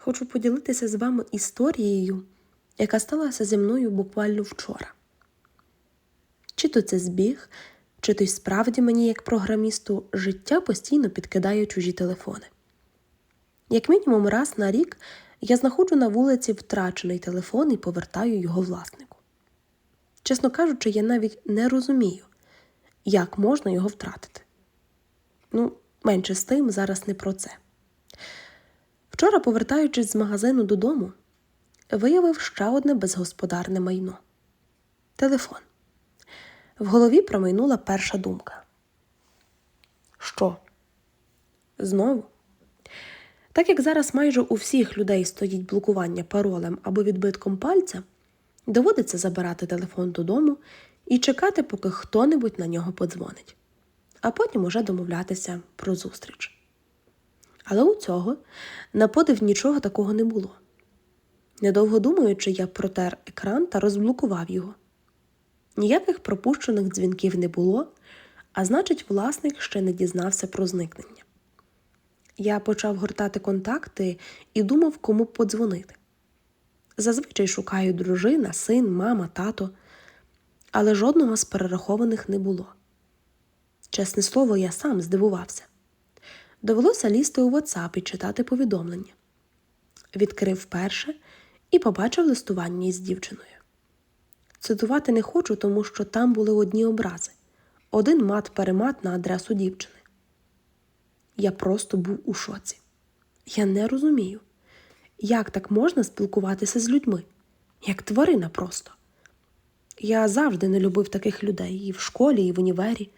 хочу поділитися з вами історією, яка сталася зі мною буквально вчора. Чи то це збіг, чи то й справді мені, як програмісту, життя постійно підкидає чужі телефони. Як мінімум раз на рік я знаходжу на вулиці втрачений телефон і повертаю його власнику. Чесно кажучи, я навіть не розумію, як можна його втратити. Ну, менше з тим, зараз не про це. Вчора, повертаючись з магазину додому, виявив ще одне безгосподарне майно телефон. В голові промайнула перша думка. Що? Знову? Так як зараз майже у всіх людей стоїть блокування паролем або відбитком пальця, доводиться забирати телефон додому і чекати, поки хто-небудь на нього подзвонить, а потім уже домовлятися про зустріч. Але у цього на подив нічого такого не було. Недовго думаючи, я протер екран та розблокував його. Ніяких пропущених дзвінків не було, а значить, власник ще не дізнався про зникнення. Я почав гортати контакти і думав, кому подзвонити. Зазвичай шукаю дружина, син, мама, тато, але жодного з перерахованих не було. Чесне слово, я сам здивувався. Довелося лізти у WhatsApp і читати повідомлення. Відкрив перше і побачив листування із дівчиною. Цитувати не хочу, тому що там були одні образи один мат-перемат на адресу дівчини. Я просто був у шоці. Я не розумію, як так можна спілкуватися з людьми, як тварина просто. Я завжди не любив таких людей і в школі, і в універі.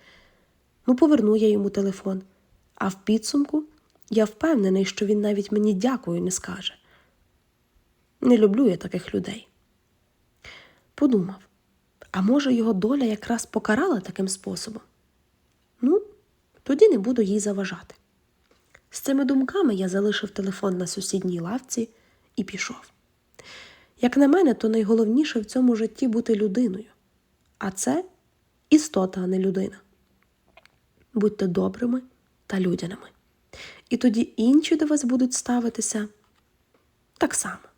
Ну, поверну я йому телефон, а в підсумку я впевнений, що він навіть мені дякую не скаже. Не люблю я таких людей. Подумав, а може його доля якраз покарала таким способом? Ну, тоді не буду їй заважати. З цими думками я залишив телефон на сусідній лавці і пішов. Як на мене, то найголовніше в цьому житті бути людиною, а це істота, а не людина. Будьте добрими та людяними. І тоді інші до вас будуть ставитися так само.